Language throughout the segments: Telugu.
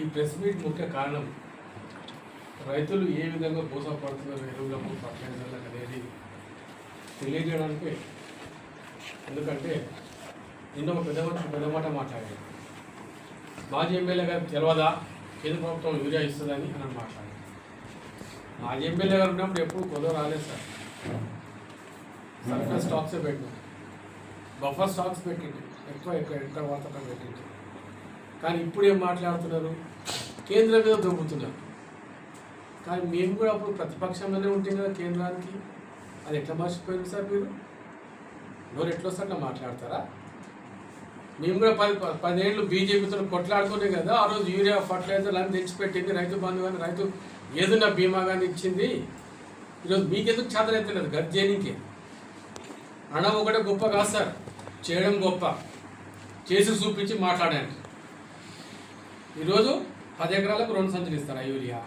ఈ ప్లస్ మీట్ ముఖ్య కారణం రైతులు ఏ విధంగా మోసపడుతున్నారు ఎరువులకు ఫర్టిలైజర్లకు అనేది తెలియజేయడానికి. ఎందుకంటే నిన్న ఒక పెద్ద మనిషి పెద్ద మాట మాట్లాడాడు మాజీ ఎమ్మెల్యే గారు తెలియదా కేంద్ర ప్రభుత్వం యూరియా ఇస్తుందని అని మాట్లాడాడు మాజీ ఎమ్మెల్యే గారు ఉన్నప్పుడు ఎప్పుడు కొద్దిగా రాలేదు సార్. సర్ఫర్ స్టాక్సే పెట్టినాం బఫర్ స్టాక్స్ పెట్టింది ఎక్కువ ఎక్కువ ఎక్కడ వార్త పెట్టింది కానీ ఇప్పుడు ఏం మాట్లాడుతున్నారు? కేంద్రం మీద దొబ్బుతున్నారు కానీ మేము కూడా అప్పుడు ప్రతిపక్షంలోనే ఉంటుంది కదా కేంద్రానికి? అది ఎట్లా మర్చిపోయింది సార్ మీరు? నోరు ఎట్లా వస్తే అట్లా మాట్లాడతారా? మేము కూడా పది పదేళ్ళు బీజేపీతో కొట్లాడుకునే కదా ఆ రోజు యూరియా ఫర్టిలైజర్ అని తెచ్చిపెట్టింది రైతు బంధు కానీ రైతు ఏదన్నా బీమా కానీ ఇచ్చింది. ఈరోజు మీకెందుకు చేతనైతలేదు గది చేయడానికి అనడం ఒకటే గొప్ప కాదు సార్. చేయడం గొప్ప. చేసి చూపించి మాట్లాడండి. ఈరోజు పది ఎకరాలకు రెండు సంచులు ఇస్తారు యూరియా.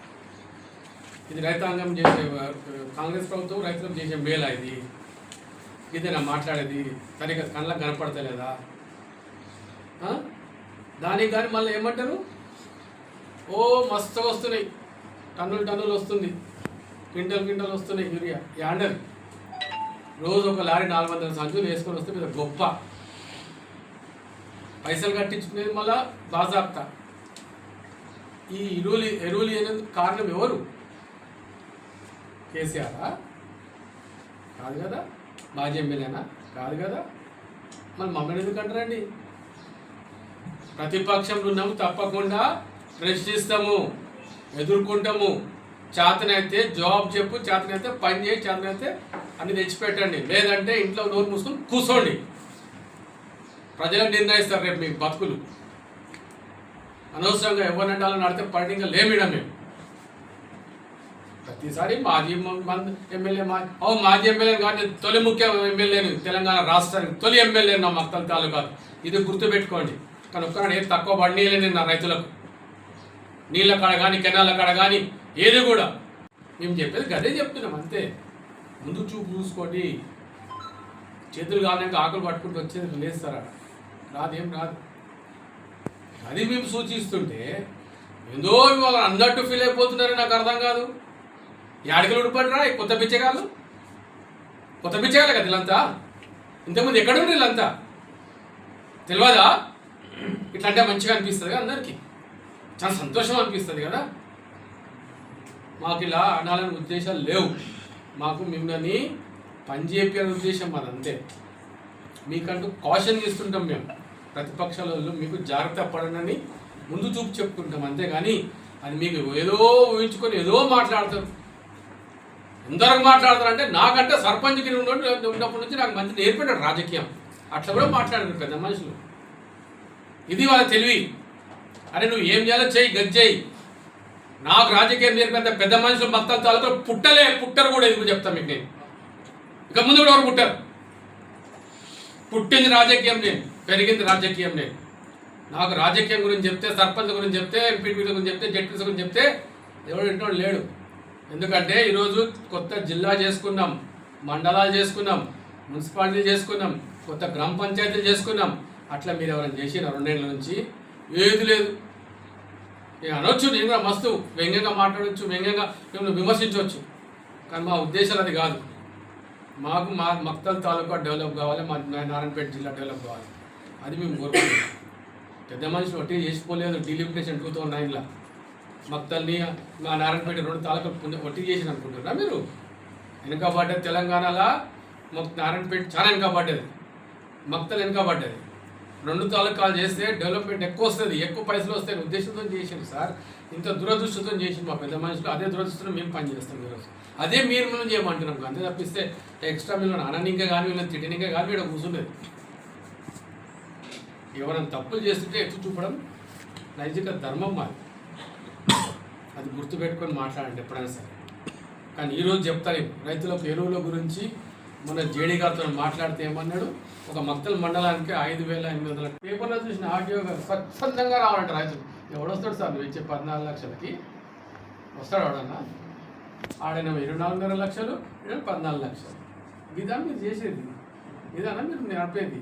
ఇది రైతాంగం చేసే కాంగ్రెస్ ప్రభుత్వం రైతులకు చేసే మేలా ఇది? ఇదేనా మాట్లాడేది. సరిగ్గా కళ్ళకు కనపడతలేదా? దానికి కానీ మళ్ళీ ఏమంటారు? ఓ మస్తు వస్తున్నాయి. టన్నులు టన్నులు వస్తుంది. క్వింటల్ క్వింటల్ వస్తున్నాయి యూరియా. యాండర్ రోజు ఒక లారీ నాలుగు వందల సంచులు వేసుకొని వస్తే మీద గొప్ప. పైసలు కట్టించుకునేది మళ్ళా బాజాబ్తా ఈ ఎరువులు ఎరువులు అనేది కారణం ఎవరు? కేసీఆరా? కాదు కదా. మాజీ ఎమ్మెల్యేనా? కాదు కదా. మరి మమ్మల్ని ఎందుకు అంటారండి? ప్రతిపక్షంలో ఉన్నాము తప్పకుండా ప్రశ్నిస్తాము ఎదుర్కొంటాము. చేతనైతే జాబ్ చెప్పు చేతనైతే పని చేయి చేతనైతే అన్ని తెచ్చిపెట్టండి. లేదంటే ఇంట్లో నోరు మూసుకొని కూర్చోండి ప్రజలు నిర్ణయిస్తారు రేపు మీ బతుకులు. అనవసరంగా ఎవరినంటాలో నడితే పడిగా లేమిడం మేము. ప్రతిసారి మాజీ ఎమ్మెల్యే మా ఓ మాజీ ఎమ్మెల్యే కానీ తొలి ముఖ్య ఎమ్మెల్యేని తెలంగాణ రాష్ట్రానికి తొలి ఎమ్మెల్యే నా మక్తల తాలూకా ఇది గుర్తుపెట్టుకోండి. కానీ ఒక్కనాడు ఏం తక్కువ పడినీయలేని నా రైతులకు. నీళ్ళ కాడ కానీ కెనాల కాడ కానీ ఏది కూడా. మేము చెప్పేది గదే చెప్తున్నాం అంతే. ముందు చూపు చూసుకోండి. చేతులు కాలినాక ఆకులు పట్టుకుంటూ వచ్చేది లేస్తారా రాదు ఏం రాదు. అది మేము సూచిస్తుంటే ఏందో వాళ్ళు అన్నట్టు ఫీల్ అయిపోతున్నారని నాకు అర్థం కాదు. యాడికలు ఉడిపడరా కొత్త పిచ్చగాళ్ళు కొత్త పిచ్చగాలే కదా వీళ్ళంతా? ఇంతకుముందు ఎక్కడ ఉండి వీళ్ళంతా? తెలియదా ఇట్లా అంటే మంచిగా అనిపిస్తుంది కదా అందరికీ. చాలా సంతోషం అనిపిస్తుంది కదా? మాకు ఇలా అనాలని ఉద్దేశాలు లేవు. మాకు మిమ్మల్ని పనిచేపే ఉద్దేశం మాది అంతే. మీకంటూ కాషన్ ఇస్తుంటాం మేము. ప్రతిపక్షాలలో మీకు జాగ్రత్త పడనని ముందు చూపు చెప్పుకుంటాం. అంతేగాని అది మీకు ఏదో ఊహించుకొని ఏదో మాట్లాడతారు. ఎందరకు మాట్లాడతారంటే నాకంటే సర్పంచ్కి గిరి ఉన్నప్పటి నుంచి నాకు మంచి నేర్పడ్డాడు రాజకీయం. అట్లా కూడా మాట్లాడారు పెద్ద మనుషులు. ఇది వాళ్ళ తెలివి. అరే నువ్వు ఏం చేయాలో చెయ్యి గజ్జేయి నాకు రాజకీయం నేర్పేంత పెద్ద మనుషులు మొత్తం తాలూకా పుట్టలే పుట్టరు కూడా ఇది చెప్తాను మీకు నేను. ఇక ముందు కూడా ఎవరు పుట్టారు. పుట్టింది రాజకీయం నేను పెరిగింది రాజకీయం నేను. నాకు రాజకీయం గురించి చెప్తే సర్పంచ్ గురించి చెప్తే ఎంపీపీ గురించి చెప్తే జడ్పీస్ గురించి చెప్తే ఎవడు ఇంటోడు లేడు. ఎందుకంటే ఈరోజు కొత్త జిల్లా చేసుకున్నాం మండలాలు చేసుకున్నాం మున్సిపాలిటీలు చేసుకున్నాం కొత్త గ్రామ పంచాయతీలు చేసుకున్నాం. అట్లా మీరు ఎవరైనా చేసిన రెండేళ్ళ నుంచి? ఏది లేదు. నేను అనొచ్చు నేను కూడా మస్తు వ్యంగ్యంగా మాట్లాడవచ్చు వ్యంగ్యంగా మిమ్మల్ని విమర్శించవచ్చు కానీ మా ఉద్దేశాలు అది కాదు. మాకు మా మక్తల్ తాలూకా డెవలప్ కావాలి మా నారాయణపేట జిల్లా డెవలప్ కావాలి. అది మేము కోరుకుంటున్నాం. పెద్ద మనుషులు ఒకటి చేసిపోలేదు డీలిమిటేషన్ టూ థౌసండ్ నైన్లో. మక్తల్ని మా నారాయణపేట రెండు తాలూకా ఒట్టి చేసిన అనుకుంటున్నారా మీరు? వెనుకబడ్డది తెలంగాణలో మాకు నారాయణపేట చాలా వెనుకబడ్డది. మక్తలు వెనుకబడ్డది. రెండు తాలూకాలు చేస్తే డెవలప్మెంట్ ఎక్కువ వస్తుంది ఎక్కువ పైసలు వస్తాయి ఉద్దేశంతో చేసింది సార్. ఇంత దురదృష్టంతో చేసింది మా పెద్ద మనుషులు. అదే దురదృష్టం మేము పని చేస్తాం ఈరోజు. అదే మీరు మనం చేయమంటున్నాం అంతే తప్పిస్తే ఎక్స్ట్రా వీళ్ళని అననింకా కానీ వీళ్ళని తిట్టనింకా కానీ వీడ కూర్చుండేది ఎవరైనా తప్పులు చేస్తుంటే ఎత్తు చూపడం నైజిక ధర్మం మాది. అది గుర్తుపెట్టుకొని మాట్లాడండి ఎప్పుడైనా సరే. కానీ ఈరోజు చెప్తాను రైతులకు ఎరువుల గురించి మన జేడీ గారితో మాట్లాడితే ఏమన్నాడు? ఒక మక్తల మండలానికి ఐదు వేల ఎనిమిది వందల పేపర్లో చూసిన ఆడియో స్వచ్ఛందంగా రావాలంటే రైతులు ఎవడొస్తాడు సార్? నువ్వు ఇచ్చే పద్నాలుగు లక్షలకి. వస్తాడు ఎవడన్నా ఆడైన ఇరవై నాలుగున్నర లక్షలు పద్నాలుగు లక్షలు. ఇదా మీరు చేసేది? ఇదన్నా మీరు నడిపేది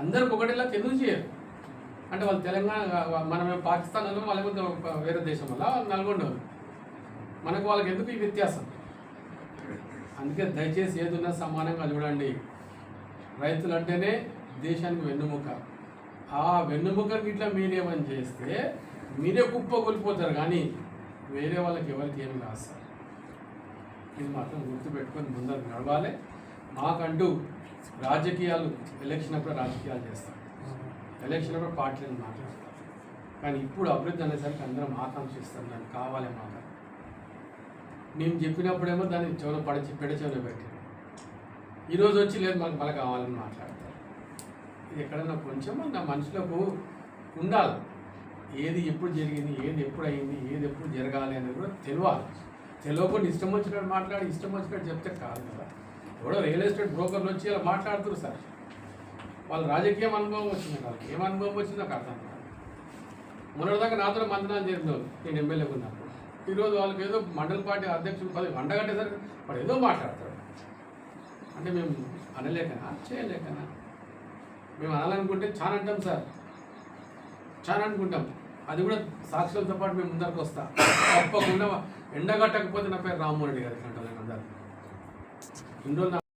అందరికి ఒకటిలా ఎందుకు చేయరు? అంటే వాళ్ళు తెలంగాణ మనమే పాకిస్తాన్ వాళ్ళు వాళ్ళేమో వేరే దేశం వల్ల నల్గొండ మనకు వాళ్ళకి ఎందుకు ఈ వ్యత్యాసం? అందుకే దయచేసి ఏదున్నా సమానంగా చూడండి. రైతులు అంటేనే దేశానికి వెన్నుముక. ఆ వెన్నుముకని ఇట్లా మీరేమని చేస్తే మీరే కుప్ప కోల్పోతారు కానీ వేరే వాళ్ళకి ఎవరికి ఏమి రాస్తారు ఇది మాత్రం గుర్తుపెట్టుకొని ముందర నడవాలి. మాకంటూ రాజకీయాలు ఎలక్షన్ అప్పుడు రాజకీయాలు చేస్తాం ఎలక్షన్ అప్పుడు పార్టీలను మాట్లాడతాం కానీ ఇప్పుడు అభివృద్ధి అనేసరికి అందరం ఆకాంక్షిస్తాం దానికి కావాలి మాకు. మేము చెప్పినప్పుడేమో దాన్ని చెవులు పడిచి పెడ చెవులో పెట్టి. ఈరోజు వచ్చి లేదు మాకు మళ్ళీ కావాలని మాట్లాడతారు. ఇది ఎక్కడన్నా కొంచెం నా మనుషులకు ఉండాలి. ఏది ఎప్పుడు జరిగింది ఏది ఎప్పుడు అయింది ఏది ఎప్పుడు జరగాలి అనేది కూడా తెలియాలి తెలియకుండా ఇష్టం వచ్చినట్టు మాట్లాడి ఇష్టం వచ్చినట్టు చెప్తే కాదు కదా. ఎవడో రియల్ ఎస్టేట్ బ్రోకర్లు వచ్చి ఇలా మాట్లాడుతున్నారు సార్. వాళ్ళ రాజకీయం అనుభవం వచ్చింది వాళ్ళకి ఏం అనుభవం వచ్చిందో నాకు అర్థం కాదు. మొన్నటిదాకా నాతో మంత్రాలు జరిగిన నేను ఎమ్మెల్యే ఉన్నాను ఈరోజు వాళ్ళకి ఏదో మండల పార్టీ అధ్యక్షుడు పదవి అండగట్టేసరికి వాడు ఏదో మాట్లాడతాడు. అంటే మేము అనలేకనా? చేయలేకనా? మేము అనాలనుకుంటే చాలా అంటాం సార్. చాలా అనుకుంటాం. అది కూడా సాక్షులతో పాటు మేము ముందరకు వస్తా. తప్పకుండా ఎండగట్టకపోతే నా పేరు రామ్మోహన్ రెడ్డి గారి అంటారు అందరు ఇన్ని రోజులు